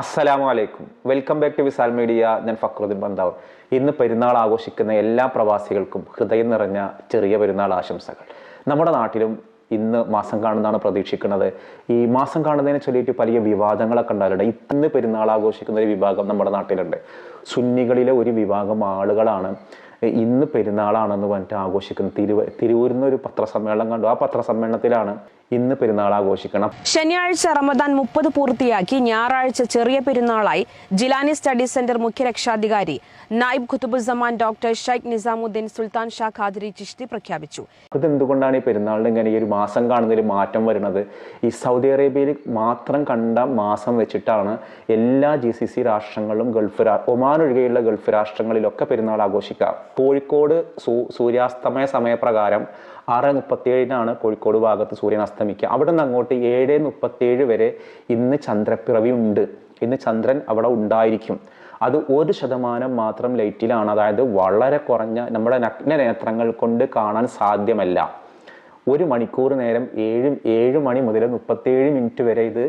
അസ്സലാമു അലൈക്കും welcome back to Wisal media ഞാൻ ഫക്രുദ്ദീൻ ബന്ദാവ് ഇന്ന് പെരുന്നാൾ ആഘോഷിക്കുന്ന എല്ലാ പ്രവാസികൾക്കും ഹൃദയം നിറഞ്ഞ ചെറിയ പെരുന്നാൾ ആശംസകൾ. നമ്മുടെ നാട്ടിലും ഇന്ന് മാസം കാണുന്നതാണ് പ്രതീക്ഷിക്കുന്നത്. ഈ മാസം കാണുന്നതിനെ ചൊല്ലിയിട്ട് വലിയ വിവാദങ്ങളൊക്കെ ഉണ്ടായിട്ടുണ്ട് ഇന്ന് പെരുന്നാൾ ആഘോഷിക്കുന്ന ഒരു വിഭാഗം നമ്മുടെ നാട്ടിലുണ്ട്. സുന്നികളിലെ ഒരു വിഭാഗം ആളുകളാണ് ഇന്ന് പെരുന്നാളാണെന്ന് പറഞ്ഞിട്ട് ആഘോഷിക്കുന്നത്. തിരുവ തിരൂരിൽ നിന്ന് ഒരു പത്രസമ്മേളനം കണ്ടു. ആ പത്രസമ്മേളനത്തിലാണ് ഇന്ന് പെരുന്നാൾ ആഘോഷിക്കണം. ശനിയാഴ്ച റമദാൻ മുപ്പത് പൂർത്തിയാക്കി ഞായറാഴ്ച ചെറിയ പെരുന്നാളായി ജിലാനി സ്റ്റഡി സെന്റർ മുഖ്യ രക്ഷാധികാരി നായിബ് ഖുത്തുബുസമാൻ ഡോക്ടർ ഷൈഖ് നിസാമുദ്ദീൻ സുൽത്താൻ ഷാ ഖാദരി ചിഷ്തി പ്രഖ്യാപിച്ചു. ഇത് എന്തുകൊണ്ടാണ് ഈ പെരുന്നാളിന് ഇങ്ങനെ ഈ ഒരു മാസം കാണുന്നതിൽ മാറ്റം വരുന്നത്? ഈ സൗദി അറേബ്യയിൽ മാത്രം കണ്ട മാസം വെച്ചിട്ടാണ് എല്ലാ ജി സി സി രാഷ്ട്രങ്ങളിലും ഗൾഫ് രാ ഒമാൻ ഒഴികെയുള്ള ഗൾഫ് രാഷ്ട്രങ്ങളിലൊക്കെ പെരുന്നാൾ ആഘോഷിക്കുക. കോഴിക്കോട് സൂര്യാസ്തമയ സമയപ്രകാരം ആറ് മുപ്പത്തിയേഴിനാണ് കോഴിക്കോട് ഭാഗത്ത് സൂര്യൻ അസ്തമിക്കുക അവിടെ നിന്ന് അങ്ങോട്ട് ഏഴ് മുപ്പത്തിയേഴ് വരെ ഇന്ന് ചന്ദ്രപ്പിറവി ഉണ്ട് ഇന്ന് ചന്ദ്രൻ അവിടെ ഉണ്ടായിരിക്കും. അത് ഒരു ശതമാനം മാത്രം ലൈറ്റിലാണ്. അതായത് വളരെ കുറഞ്ഞ നമ്മുടെ നഗ്ന നേത്രങ്ങൾ കൊണ്ട് കാണാൻ സാധ്യമല്ല. ഒരു മണിക്കൂർ നേരം ഏഴ് ഏഴ് മണി മുതൽ മുപ്പത്തേഴ് മിനിറ്റ് വരെ ഇത്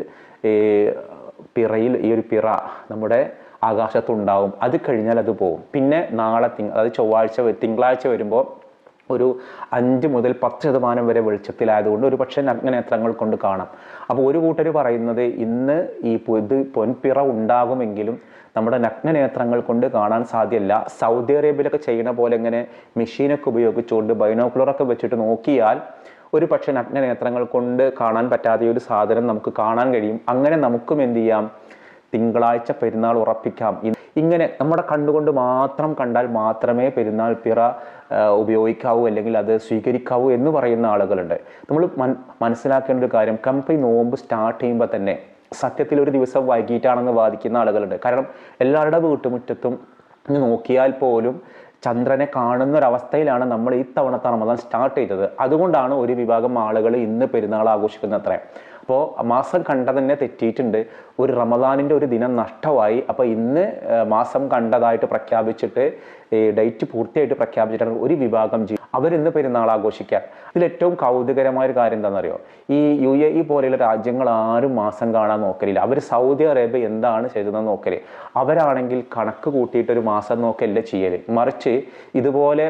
പിറയിൽ ഈ ഒരു പിറ നമ്മുടെ ആകാശത്തുണ്ടാവും. അത് കഴിഞ്ഞാൽ അത് പോകും പിന്നെ നാളെ തിങ്ക അതായത് ചൊവ്വാഴ്ച തിങ്കളാഴ്ച വരുമ്പോൾ ഒരു അഞ്ച് മുതൽ പത്ത് ശതമാനം വരെ വെളിച്ചത്തിലായതുകൊണ്ട് ഒരു പക്ഷേ നഗ്നനേത്രങ്ങൾ കൊണ്ട് കാണാം. അപ്പോൾ ഒരു കൂട്ടർ പറയുന്നത് ഇന്ന് ഈ പൊത് പൊൻപിറ ഉണ്ടാകുമെങ്കിലും നമ്മുടെ നഗ്നനേത്രങ്ങൾ കൊണ്ട് കാണാൻ സാധ്യമല്ല സൗദി അറേബ്യയിലൊക്കെ ചെയ്യുന്ന പോലെ ഇങ്ങനെ മെഷീനൊക്കെ ഉപയോഗിച്ചുകൊണ്ട് ബൈനോക്കുലറൊക്കെ വെച്ചിട്ട് നോക്കിയാൽ ഒരു പക്ഷേ നഗ്നനേത്രങ്ങൾ കൊണ്ട് കാണാൻ പറ്റാത്ത ഒരു സാധനം നമുക്ക് കാണാൻ കഴിയും. അങ്ങനെ നമുക്കും എന്ത് ചെയ്യാം? തിങ്കളാഴ്ച പെരുന്നാൾ ഉറപ്പിക്കാം. ഇങ്ങനെ നമ്മുടെ കണ്ണുകൊണ്ട് മാത്രം കണ്ടാൽ മാത്രമേ പെരുന്നാൾ പിറ ഉപയോഗിക്കാവൂ അല്ലെങ്കിൽ അത് സ്വീകരിക്കാവൂ എന്ന് പറയുന്ന ആളുകളുണ്ട്. നമ്മൾ മനസ്സിലാക്കേണ്ട ഒരു കാര്യം കമ്പനി നോമ്പ് സ്റ്റാർട്ട് ചെയ്യുമ്പോൾ തന്നെ സത്യത്തിൽ ഒരു ദിവസം വൈകിട്ടാണെന്ന് വാദിക്കുന്ന ആളുകളുണ്ട്. കാരണം എല്ലാവരുടെ വീട്ടുമുറ്റത്തും നോക്കിയാൽ പോലും ചന്ദ്രനെ കാണുന്ന ഒരവസ്ഥയിലാണ് നമ്മൾ ഈ തവണത്തെ റമദാൻ സ്റ്റാർട്ട് ചെയ്തത്. അതുകൊണ്ടാണ് ഒരു വിഭാഗം ആളുകൾ ഇന്ന് പെരുന്നാൾ ആഘോഷിക്കുന്നത് അത്രേ അപ്പോൾ മാസം കണ്ട തന്നെ തെറ്റിയിട്ടുണ്ട്. ഒരു റമദാനിന്റെ ഒരു ദിനം നഷ്ടമായി. അപ്പോൾ ഇന്ന് മാസം കണ്ടതായിട്ട് പ്രഖ്യാപിച്ചിട്ട് ഡേറ്റ് പൂർത്തിയായിട്ട് പ്രഖ്യാപിച്ചിട്ടാണ് ഒരു വിഭാഗം ജി അവരിന്ന് പെരുന്നാൾ ആഘോഷിക്കുക. ഇതിലേറ്റവും കൗതുകരമായ ഒരു കാര്യം എന്താണെന്നറിയോ? ഈ യു എ ഇ പോലെയുള്ള രാജ്യങ്ങൾ ആരും മാസം കാണാൻ നോക്കലില്ല. അവർ സൗദി അറേബ്യ എന്താണ് ചെയ്തതെന്ന് നോക്കൽ. അവരാണെങ്കിൽ കണക്ക് കൂട്ടിയിട്ട് ഒരു മാസം നോക്കല്ല ചെയ്യൽ. മറിച്ച് ഇതുപോലെ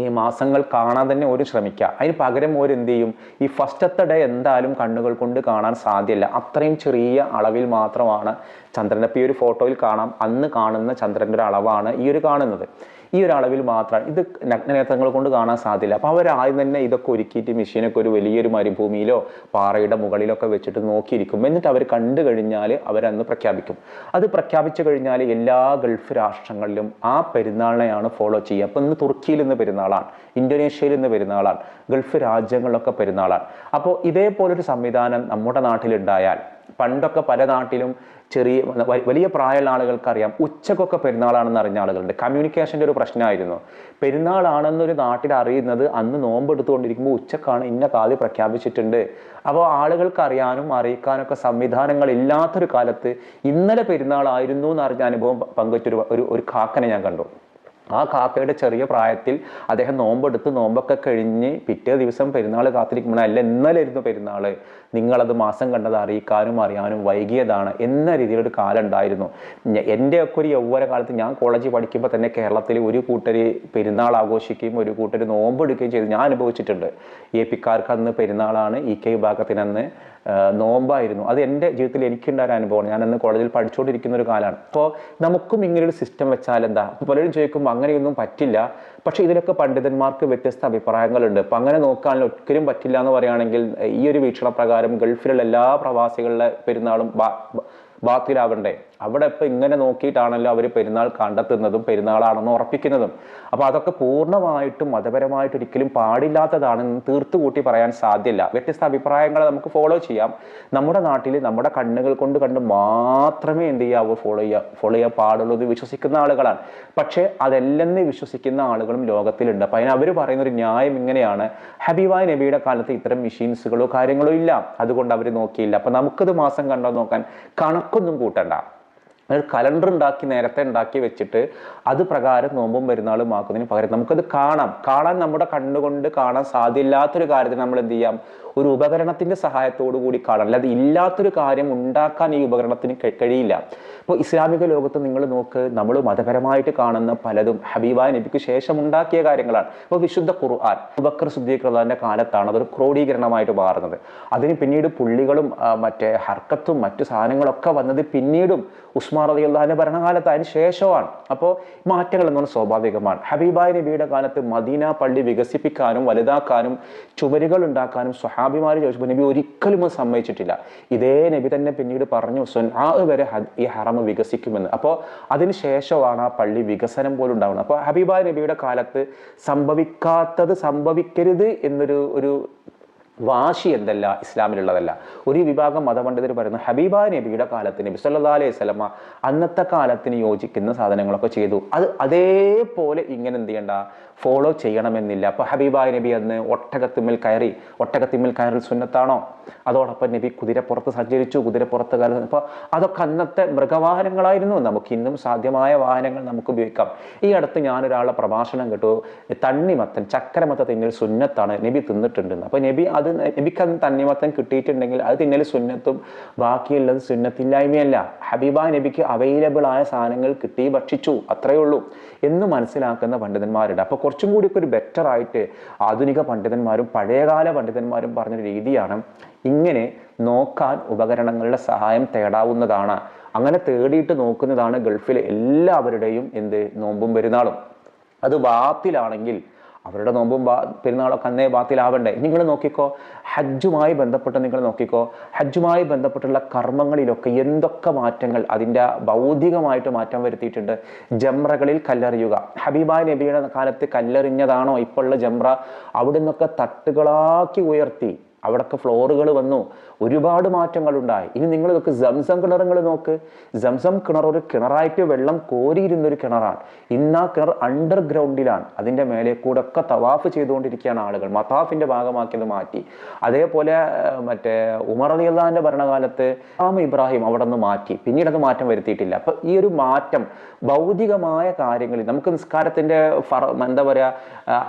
ഈ മാസങ്ങൾ കാണാൻ തന്നെ ഒരു ശ്രമിക്കുക. അതിന് പകരം ഒരു എന്ത് ചെയ്യും? ഈ ഫസ്റ്റത്തെ ഡേ എന്തായാലും കണ്ണുകൾ കൊണ്ട് കാണാൻ സാധ്യമല്ല അത്രയും ചെറിയ അളവിൽ മാത്രമാണ് ഇപ്പോൾ ഈ ഒരു ഫോട്ടോയിൽ കാണാം. അന്ന് കാണുന്ന ചന്ദ്രന്റെ ഒരു അളവാണ് ഈ ഒരു കാണുന്നത്. ഈ ഒരു അളവിൽ മാത്രമാണ് ഇത് നഗ്നനേത്രങ്ങൾ കൊണ്ട് കാണാൻ സാധ്യല്ല അപ്പോൾ അവർ ആദ്യം തന്നെ ഇതൊക്കെ ഒരുക്കിയിട്ട് മെഷീനൊക്കെ ഒരു വലിയൊരു മരുഭൂമിയിലോ പാറയുടെ മുകളിലൊക്കെ വെച്ചിട്ട് നോക്കിയിരിക്കും. എന്നിട്ട് അവർ കണ്ടു കഴിഞ്ഞാൽ അവരന്ന് പ്രഖ്യാപിക്കും. അത് പ്രഖ്യാപിച്ചു കഴിഞ്ഞാൽ എല്ലാ ഗൾഫ് രാഷ്ട്രങ്ങളിലും ആ പെരുന്നാളിനെയാണ് ഫോളോ ചെയ്യുക. അപ്പോൾ ഇന്ന് തുർക്കിയിൽ ഇന്ന് പെരുന്നാളാണ്. ഇന്തോനേഷ്യയിൽ ഇന്ന് പെരുന്നാളാണ്. ഗൾഫ് രാജ്യങ്ങളിലൊക്കെ പെരുന്നാളാണ്. അപ്പോൾ ഇതേപോലൊരു സംവിധാനം നമ്മുടെ നാട്ടിലുണ്ടായാൽ പണ്ടൊക്കെ പല നാട്ടിലും ചെറിയ വലിയ പ്രായമുള്ള ആളുകൾക്കറിയാം ഉച്ചക്കൊക്കെ പെരുന്നാളാണെന്ന് അറിഞ്ഞ ആളുകളുണ്ട്. കമ്മ്യൂണിക്കേഷന്റെ ഒരു പ്രശ്നമായിരുന്നു. പെരുന്നാളാണെന്നൊരു നാട്ടിൽ അറിയുന്നത് അന്ന് നോമ്പ് എടുത്തുകൊണ്ടിരിക്കുമ്പോൾ ഉച്ചക്കാണ് ഇന്ന കാതി പ്രഖ്യാപിച്ചിട്ടുണ്ട്. അപ്പോൾ ആളുകൾക്ക് അറിയാനും അറിയിക്കാനൊക്കെ സംവിധാനങ്ങൾ ഇല്ലാത്തൊരു കാലത്ത് ഇന്നലെ പെരുന്നാളായിരുന്നു എന്ന് അറിഞ്ഞ അനുഭവം പങ്കുവച്ചൊരു ഒരു ഒരു കാക്കനെ ഞാൻ കണ്ടു. ആ കാക്കയുടെ ചെറിയ പ്രായത്തിൽ അദ്ദേഹം നോമ്പെടുത്ത് നോമ്പൊക്കെ കഴിഞ്ഞ് പിറ്റേ ദിവസം പെരുന്നാൾ കാത്തിരിക്കുമ്പോൾ അല്ല ഇന്നലായിരുന്നു പെരുന്നാൾ. നിങ്ങളത് മാസം കണ്ടത് അറിയിക്കാനും അറിയാനും വൈകിയതാണ് എന്ന രീതിയിലൊരു കാലം ഉണ്ടായിരുന്നു എന്റെയൊക്കെ ഒരു യൗവന കാലത്ത് ഞാൻ കോളേജിൽ പഠിക്കുമ്പോൾ തന്നെ കേരളത്തിൽ ഒരു കൂട്ടർ പെരുന്നാൾ ആഘോഷിക്കുകയും ഒരു കൂട്ടർ നോമ്പെടുക്കുകയും ചെയ്ത് ഞാൻ അനുഭവിച്ചിട്ടുണ്ട്. എ പിക്കാർക്ക് അന്ന് പെരുന്നാളാണ് ഇ കെ വിഭാഗത്തിന് അന്ന് ആ, നോമ്പായിരുന്നു. അത് എന്റെ ജീവിതത്തിൽ എനിക്കുണ്ടായ ഒരു അനുഭവമാണ്. അന്ന് കോളേജിൽ പഠിച്ചുകൊണ്ടിരിക്കുന്ന ഒരു കാലമാണ്. അപ്പോൾ നമുക്കും ഇങ്ങനെ ഒരു സിസ്റ്റം വെച്ചാൽ എന്താ? പലരും ചോദിക്കുമ്പോൾ അങ്ങനെയൊന്നും പറ്റില്ല. പക്ഷേ ഇതിലൊക്കെ പണ്ഡിതന്മാർക്ക് വ്യത്യസ്ത അഭിപ്രായങ്ങളുണ്ട്. അപ്പം അങ്ങനെ നോക്കാനുള്ള ഒരിക്കലും പറ്റില്ല എന്ന് പറയുകയാണെങ്കിൽ ഈ ഒരു വീക്ഷണ പ്രകാരം ഗൾഫിലുള്ള എല്ലാ പ്രവാസികളുടെ പെരുന്നാളും ബാത്തിലാവണ്ടേ? അവിടെ ഇപ്പം ഇങ്ങനെ നോക്കിയിട്ടാണല്ലോ അവർ പെരുന്നാൾ കണ്ടെത്തുന്നതും പെരുന്നാളാണെന്ന് ഉറപ്പിക്കുന്നതും. അപ്പോൾ അതൊക്കെ പൂർണമായിട്ടും മതപരമായിട്ട് ഒരിക്കലും പാടില്ലാത്തതാണെന്ന് തീർത്തുകൂട്ടി പറയാൻ സാധ്യമല്ല വ്യത്യസ്ത അഭിപ്രായങ്ങളെ നമുക്ക് ഫോളോ ചെയ്യാം. നമ്മുടെ നാട്ടിൽ നമ്മുടെ കണ്ണുകൾ കൊണ്ട് കണ്ട് മാത്രമേ എന്ത് ചെയ്യാവൂ ഫോളോ ചെയ്യാൻ ഫോളോ ചെയ്യാൻ പാടുള്ളൂ എന്ന് വിശ്വസിക്കുന്ന ആളുകളാണ്. പക്ഷേ അതല്ലെന്ന് വിശ്വസിക്കുന്ന ആളുകളും ലോകത്തിലുണ്ട്. അപ്പം അതിന് പറയുന്നൊരു ന്യായം ഇങ്ങനെയാണ്. ഹബീബായ് നബിയുടെ കാലത്ത് ഇത്തരം മെഷീൻസുകളോ കാര്യങ്ങളോ ഇല്ല. അതുകൊണ്ട് അവർ നോക്കിയില്ല. അപ്പം നമുക്കത് മാസം കണ്ടോ നോക്കാൻ കണക്കൊന്നും കൂട്ടണ്ട. ഒരു കലണ്ടർ ഉണ്ടാക്കി നേരത്തെ ഉണ്ടാക്കി വെച്ചിട്ട് അത് പ്രകാരം നോമ്പും പെരുന്നാളും ആക്കുന്നതിന് പകരം നമുക്കത് കാണാം. കാണാൻ നമ്മുടെ കണ്ണുകൊണ്ട് കാണാൻ സാധ്യമില്ലാത്തൊരു കാര്യത്തിന് നമ്മൾ എന്ത് ചെയ്യാം? ഒരു ഉപകരണത്തിന്റെ സഹായത്തോടു കൂടി കാണണം അല്ലാതെ ഇല്ലാത്തൊരു കാര്യം ഉണ്ടാക്കാൻ ഈ ഉപകരണത്തിന് കഴി- കഴിയില്ല. ഇപ്പോൾ ഇസ്ലാമിക ലോകത്ത് നിങ്ങൾ നോക്ക് നമ്മൾ മതപരമായിട്ട് കാണുന്ന പലതും ഹബീബായ നബിക്ക് ശേഷം ഉണ്ടാക്കിയ കാര്യങ്ങളാണ്. ഇപ്പോൾ വിശുദ്ധ ഖുർആൻ ബക്കർ സുദ്ദീഖ്ലാന്റെ കാലത്താണ് അതൊരു ക്രോഡീകരണമായിട്ട് മാറുന്നത്. അതിന് പിന്നീട് പുള്ളികളും മറ്റേ ഹർക്കത്തും മറ്റു സാധനങ്ങളൊക്കെ വന്നത് പിന്നീടും ഉസ്മാൻ റതി അള്ളാഹിന്റെ ഭരണകാലത്ത് അതിന് ശേഷമാണ്. അപ്പോൾ മാറ്റങ്ങൾ എന്ന് പറഞ്ഞാൽ സ്വാഭാവികമാണ്. ഹബീബായ നബിയുടെ കാലത്ത് മദീന പള്ളി വികസിപ്പിക്കാനും വലുതാക്കാനും ചുവരുകൾ ഉണ്ടാക്കാനും സ്വഹാബിമാർ ചോദിച്ചപ്പോൾ നബി ഒരിക്കലും അത് സമ്മതിച്ചിട്ടില്ല. ഇതേ നബി തന്നെ പിന്നീട് പറഞ്ഞു സ്വൻആ വരെ ഈ ഹറം വികസിക്കുമെന്ന്. അപ്പോൾ അതിന് ശേഷമാണ് ആ പള്ളി വികസനം പോലും ഉണ്ടാവുന്നത്. അപ്പോൾ ഹബീബ നബിയുടെ കാലത്ത് സംഭവിക്കാത്തത് സംഭവിക്കരുത് എന്നൊരു ഒരു വാശി എന്തല്ല? ഇസ്ലാമിലുള്ളതല്ല. ഒരു വിഭാഗം മതപണ്ഡിതർ പറയുന്നു ഹബീബ നബിയുടെ കാലത്ത് നബി സല്ലാ അലൈഹി സ്വലമ അന്നത്തെ കാലത്തിന് യോജിക്കുന്ന സാധനങ്ങളൊക്കെ ചെയ്തു. അത് അതേപോലെ ഇങ്ങനെ എന്ത് ചെയ്യണ്ട? ഫോളോ ചെയ്യണമെന്നില്ല. അപ്പൊ ഹബീബ നബി അന്ന് ഒട്ടകത്തിമ്മൽ കയറി ഒട്ടകത്തിമ്മൽ കയറൽ സുന്നത്താണോ? അതോടൊപ്പം നബി കുതിരപ്പുറത്ത് സഞ്ചരിച്ചു കുതിരപ്പുറത്ത് കയറി. അപ്പോൾ അതൊക്കെ അന്നത്തെ മൃഗവാഹനങ്ങളായിരുന്നു. നമുക്ക് ഇന്നും സാധ്യമായ വാഹനങ്ങൾ നമുക്ക് ഉപയോഗിക്കാം. ഈ അടുത്ത് ഞാനൊരാളുടെ പ്രഭാഷണം കേട്ടു. തണ്ണിമത്തൻ ചക്കരമത്തത്തിന്റെ ഒരു സുന്നത്താണ് നബി തിന്നിട്ടുണ്ടെന്ന്. അപ്പോൾ നബി അത് നബിക്ക് നബിക്കത് തന്നിമത്തം കിട്ടിയിട്ടുണ്ടെങ്കിൽ അത് തിന്നൽ സുന്നത്തും ബാക്കിയുള്ളത് സുന്നത്തില്ലായ്മയല്ല. ഹബീബ നബിക്ക് അവൈലബിൾ ആയ സാധനങ്ങൾ കിട്ടി ഭക്ഷിച്ചു. അത്രയേ ഉള്ളൂ എന്ന് മനസ്സിലാക്കുന്ന പണ്ഡിതന്മാരുണ്ട്. അപ്പോൾ കുറച്ചും കൂടി ഒരു ബെറ്റർ ആയിട്ട് ആധുനിക പണ്ഡിതന്മാരും പഴയകാല പണ്ഡിതന്മാരും പറഞ്ഞ രീതിയാണ് ഇങ്ങനെ നോക്കാൻ ഉപകരണങ്ങളുടെ സഹായം തേടാവുന്നതാണ്. അങ്ങനെ തേടിയിട്ട് നോക്കുന്നതാണ് ഗൾഫിലെ എല്ലാവരുടെയും എന്ത്? നോമ്പും പെരുന്നാളും. അത് ബാത്തിലാണെങ്കിൽ അവരുടെ നോമ്പും ബാ പെരുന്നാളൊക്കെ അന്നേ ബാത്തിലാവണ്ടേ? നിങ്ങൾ നോക്കിക്കോ. ഹജ്ജുമായി ബന്ധപ്പെട്ട് നിങ്ങൾ നോക്കിക്കോ. ഹജ്ജുമായി ബന്ധപ്പെട്ടുള്ള കർമ്മങ്ങളിലൊക്കെ എന്തൊക്കെ മാറ്റങ്ങൾ അതിന്റെ ഭൗതികമായിട്ട് മാറ്റം വരുത്തിയിട്ടുണ്ട്? ജംറകളിൽ കല്ലെറിയുക. ഹബീബായ് നബിയുടെ കാലത്ത് കല്ലെറിഞ്ഞതാണോ? ഇപ്പോൾ ഉള്ള ജംറ അവിടെ നിന്നൊക്കെ തട്ടുകളാക്കി ഉയർത്തി. അവിടൊക്കെ ഫ്ലോറുകൾ വന്നു. ഒരുപാട് മാറ്റങ്ങൾ ഉണ്ടായി ഇനി നിങ്ങൾ ഇതൊക്കെ സംസം കിണറുകൾ നോക്ക്. സംസം കിണർ ഒരു കിണറായിട്ട് വെള്ളം കോരിയിരുന്ന ഒരു കിണറാണ്. ഇന്ന് ആ കിണർ അണ്ടർഗ്രൗണ്ടിലാണ് അതിന്റെ മേലെ കൂടെ ഒക്കെ തവാഫ് ചെയ്തുകൊണ്ടിരിക്കുകയാണ് ആളുകൾ. മതാഫിന്റെ ഭാഗമാക്കിയത് മാറ്റി. അതേപോലെ മറ്റേ ഉമർ അലി അള്ളാഹിന്റെ ഭരണകാലത്ത് ആമ ഇബ്രാഹിം അവിടെ നിന്ന് മാറ്റി. പിന്നീട് അത് മാറ്റം വരുത്തിയിട്ടില്ല. അപ്പൊ ഈ ഒരു മാറ്റം ഭൗതികമായ കാര്യങ്ങളിൽ നമുക്ക് നിസ്കാരത്തിന്റെ ഫറ എന്താ പറയുക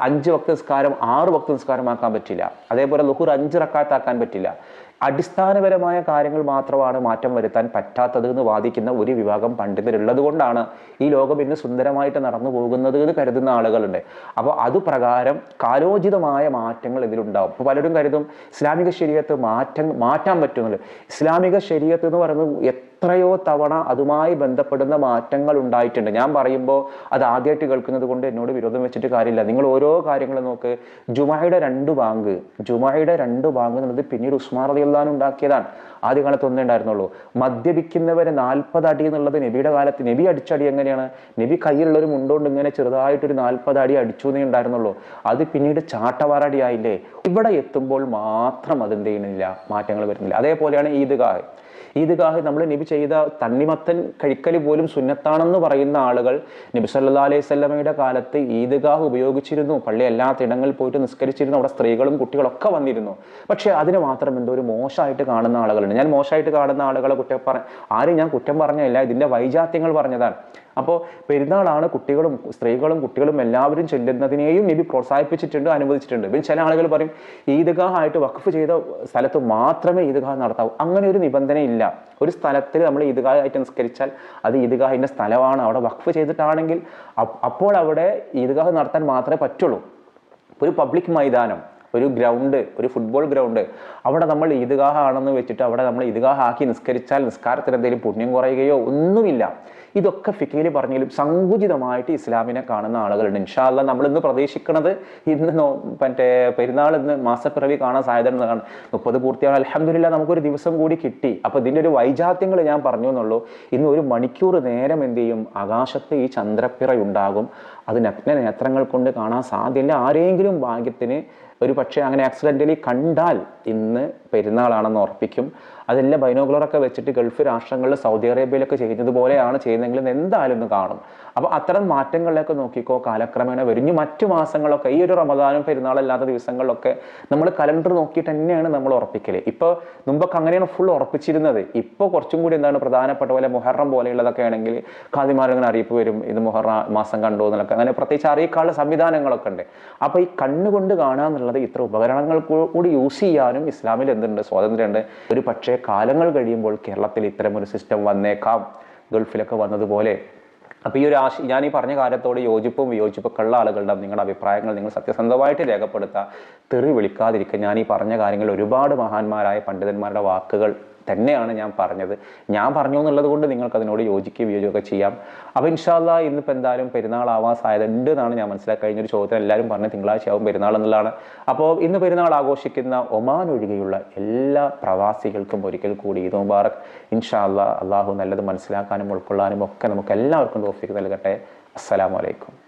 അഞ്ച് വക്ത നിസ്കാരം ആറ് വക്ത നിസ്കാരമാക്കാൻ പറ്റില്ല. അതേപോലെ ലുഹുർ അഞ്ച് റക്കാത്താക്കാൻ പറ്റില്ല. അടിസ്ഥാനപരമായ കാര്യങ്ങൾ മാത്രമാണ് മാറ്റം വരുത്താൻ പറ്റാത്തത് എന്ന് വാദിക്കുന്ന ഒരു വിഭാഗം പണ്ഡിതരുള്ളത് കൊണ്ടാണ് ഈ ലോകം ഇന്ന് സുന്ദരമായിട്ട് നടന്നു പോകുന്നത് എന്ന് കരുതുന്ന ആളുകളുണ്ട്. അപ്പോൾ അത് പ്രകാരം കാലോചിതമായ മാറ്റങ്ങൾ ഇതിലുണ്ടാവും. അപ്പോൾ പലരും കരുതും ഇസ്ലാമിക ശരീരത്ത് മാറ്റം മാറ്റാൻ പറ്റുന്നുണ്ട് ഇസ്ലാമിക ശരീരത്ത് എന്ന് പറയുന്നത് എത്രയോ തവണ അതുമായി ബന്ധപ്പെടുന്ന മാറ്റങ്ങൾ ഉണ്ടായിട്ടുണ്ട്. ഞാൻ പറയുമ്പോൾ അത് ആദ്യമായിട്ട് കേൾക്കുന്നത് കൊണ്ട് എന്നോട് വിരോധം വെച്ചിട്ട് കാര്യമില്ല. നിങ്ങൾ ഓരോ കാര്യങ്ങൾ നോക്ക്. ജുമായുടെ രണ്ട് ബാങ്ക് ജുമായുടെ രണ്ട് ബാങ്ക് എന്നുള്ളത് പിന്നീട് അള്ളഹാൻ ഉണ്ടാക്കിയതാണ്. ആദ്യ കാലത്ത് ഒന്നേ ഉണ്ടായിരുന്നുള്ളൂ. മദ്യപിക്കുന്നവരെ നാൽപ്പത് അടി എന്നുള്ളത് നബിയുടെ കാലത്ത് നബി അടിച്ചടി എങ്ങനെയാണ്? നബി കയ്യിലുള്ളൊരു മുണ്ടോണ്ട് ഇങ്ങനെ ചെറുതായിട്ടൊരു നാൽപ്പത് അടി അടിച്ചു എന്നേ ഉണ്ടായിരുന്നുള്ളൂ. അത് പിന്നീട് ചാട്ടവാറടി ആയില്ലേ ഇവിടെ എത്തുമ്പോൾ മാത്രം അതെന്ത് ചെയ്യുന്നില്ല മാറ്റങ്ങൾ വരുന്നില്ല. അതേപോലെയാണ് ഈദ്ഗാഹ്. ഈദ്ഗാഹ് നമ്മൾ നബി ചെയ്ത തണ്ണിമത്തൻ കഴിക്കൽ പോലും സുന്നത്താണെന്ന് പറയുന്ന ആളുകൾ നബി സല്ലാ അലൈഹി സ്വലമയുടെ കാലത്ത് ഈദ്ഗാഹ് ഉപയോഗിച്ചിരുന്നു. പള്ളി എല്ലാത്തിടങ്ങളിൽ പോയിട്ട് നിസ്കരിച്ചിരുന്നു. അവിടെ സ്ത്രീകളും കുട്ടികളൊക്കെ വന്നിരുന്നു. പക്ഷേ അതിന് മാത്രം എന്തോ ഒരു മോശമായിട്ട് കാണുന്ന ആളുകളുണ്ട്. ഞാൻ മോശമായിട്ട് കാണുന്ന ആളുകളെ കുറ്റം പറ ആരും ഞാൻ കുറ്റം പറഞ്ഞല്ല. ഇതിന്റെ വൈജാത്യങ്ങൾ പറഞ്ഞതാണ്. അപ്പോൾ പെരുന്നാളാണ് കുട്ടികളും സ്ത്രീകളും കുട്ടികളും എല്ലാവരും ചെല്ലുന്നതിനെയും നബി പ്രോത്സാഹിപ്പിച്ചിട്ടുണ്ട് അനുവദിച്ചിട്ടുണ്ട്. പിന്നെ ചില ആളുകൾ പറയും ഈദ്ഗാഹ് ആയിട്ട് വഖഫ് ചെയ്ത സ്ഥലത്ത് മാത്രമേ ഈദ്ഗാഹ് നടത്താവൂ. അങ്ങനെ ഒരു നിബന്ധനയില്ല ഒരു സ്ഥലത്തിൽ നമ്മൾ ഈദ്ഗാഹ് ആയിട്ട് നിസ്കരിച്ചാൽ അത് ഈദ്ഗാഹിന്റെ സ്ഥലമാണ്. അവിടെ വഖഫ് ചെയ്തിട്ടാണെങ്കിൽ അപ്പോൾ അവിടെ ഈദ്ഗാഹ് നടത്താൻ മാത്രമേ പറ്റുള്ളൂ. ഒരു പബ്ലിക് മൈതാനം. ഒരു ഗ്രൗണ്ട് ഒരു ഫുട്ബോൾ ഗ്രൗണ്ട് അവിടെ നമ്മൾ ഈദ്ഗാഹ ആണെന്ന് വെച്ചിട്ട് അവിടെ നമ്മൾ ഈദ്ഗാഹ ആക്കി നിസ്കരിച്ചാൽ നിസ്കാരത്തിന് എന്തെങ്കിലും പുണ്യം കുറയുകയോ ഒന്നുമില്ല. ഇതൊക്കെ ഫിക്കയിൽ പറഞ്ഞാലും സങ്കുചിതമായിട്ട് ഇസ്ലാമിനെ കാണുന്ന ആളുകളുണ്ട്. ഇൻഷാല്ല നമ്മൾ ഇന്ന് പ്രതീക്ഷിക്കുന്നത് ഇന്ന് നോ മറ്റേ പെരുന്നാൾ ഇന്ന് മാസപ്പിറവി കാണാൻ സാധ്യത എന്നതാണ് മുപ്പത് പൂർത്തിയാണ്? അലഹമില്ല നമുക്കൊരു ദിവസം കൂടി കിട്ടി. അപ്പോൾ ഇതിന്റെ ഒരു വൈജാത്യങ്ങൾ ഞാൻ പറഞ്ഞു എന്നുള്ളൂ. ഇന്ന് ഒരു മണിക്കൂർ നേരം എന്ത് ചെയ്യും? ആകാശത്ത് ഈ ചന്ദ്രപ്പിറയുണ്ടാകും. അത് നഗ്ന നേത്രങ്ങൾ കൊണ്ട് കാണാൻ സാധ്യമല്ല ആരെങ്കിലും ഭാഗ്യത്തിന് ഒരു പക്ഷേ അങ്ങനെ ആക്സിഡന്റലി കണ്ടാൽ ഇന്ന് പെരുന്നാളാണെന്ന് ഉറപ്പിക്കും. അതെല്ലാം ബൈനോക്കുലറൊക്കെ വെച്ചിട്ട് ഗൾഫ് രാഷ്ട്രങ്ങളിൽ സൗദി അറേബ്യയിലൊക്കെ ചെയ്യുന്നത് പോലെയാണ് ചെയ്യുന്നതെങ്കിൽ എന്തായാലും ഒന്ന് കാണും. അപ്പോൾ അത്തരം മാറ്റങ്ങളിലേക്ക് നോക്കിക്കോ കാലക്രമേണ വരും മറ്റു മാസങ്ങളൊക്കെ ഈ ഒരു റമദാനും പെരുന്നാളല്ലാത്ത ദിവസങ്ങളിലൊക്കെ നമ്മൾ കലണ്ടർ നോക്കിയിട്ട് തന്നെയാണ് നമ്മൾ ഉറപ്പിക്കൽ ഇപ്പോൾ മുമ്പൊക്കെ അങ്ങനെയാണ് ഫുൾ ഉറപ്പിച്ചിരുന്നത്. ഇപ്പോൾ കുറച്ചും കൂടി എന്താണ് പ്രധാനപ്പെട്ട പോലെ മുഹറം പോലെയുള്ളതൊക്കെ ആണെങ്കിൽ കാതിമാരങ്ങനെ അറിയിപ്പ് വരും ഇത് മുഹറ മാസം കണ്ടു എന്നൊക്കെ. അങ്ങനെ പ്രത്യേകിച്ച് അറിയിക്കാനുള്ള സംവിധാനങ്ങളൊക്കെ ഉണ്ട്. അപ്പോൾ ഈ കണ്ണുകൊണ്ട് കാണുക എന്നുള്ളത് ഇത്ര ഉപകരണങ്ങൾ കൂടി യൂസ് ചെയ്യാനും ഇസ്ലാമിൽ എന്തുണ്ട് സ്വാതന്ത്ര്യമുണ്ട് ഒരു പക്ഷേ കാലങ്ങൾ കഴിയുമ്പോൾ കേരളത്തിൽ ഇത്തരം ഒരു സിസ്റ്റം വന്നേക്കാം. ഗൾഫിലൊക്കെ വന്നതുപോലെ. അപ്പോൾ ഈ ഒരു ആശ ഞാൻ ഈ പറഞ്ഞ കാര്യത്തോട് യോജിപ്പും വിയോജിപ്പൊക്കെ ഉള്ള ആളുകളുടെ നിങ്ങളുടെ അഭിപ്രായങ്ങൾ നിങ്ങൾ സത്യസന്ധമായിട്ട് രേഖപ്പെടുത്തുക തെറി വിളിക്കാതിരിക്കുക ഞാൻ ഈ പറഞ്ഞ കാര്യങ്ങൾ ഒരുപാട് മഹാന്മാരായ പണ്ഡിതന്മാരുടെ വാക്കുകൾ തന്നെയാണ് ഞാൻ പറഞ്ഞത്. ഞാൻ പറഞ്ഞു എന്നുള്ളത് കൊണ്ട് നിങ്ങൾക്ക് അതിനോട് യോജിക്കുകയോ വിയോജിക്കുകയൊക്കെ ചെയ്യാം. അപ്പോൾ ഇൻഷാല്ല ഇന്നിപ്പോൾ എന്തായാലും പെരുന്നാൾ ആവാസ് സാധ്യതയുണ്ട് എന്നാണ് ഞാൻ മനസ്സിലാക്കി. കഴിഞ്ഞൊരു ചോദ്യത്തിന് എല്ലാവരും പറഞ്ഞ് തിങ്കളാഴ്ചയാവും പെരുന്നാൾ എന്നുള്ളതാണ്. അപ്പോൾ ഇന്ന് പെരുന്നാൾ ആഘോഷിക്കുന്ന ഒമാൻ ഒഴികെയുള്ള എല്ലാ പ്രവാസികൾക്കും ഒരിക്കൽ കൂടി ഈദ് മുബാറക്. ഇൻഷാല്ല അള്ളാഹു നല്ലത് മനസ്സിലാക്കാനും ഉൾക്കൊള്ളാനും ഒക്കെ നമുക്ക് എല്ലാവർക്കും തോഫിക്ക് നൽകട്ടെ. അസ്സലാമലൈക്കും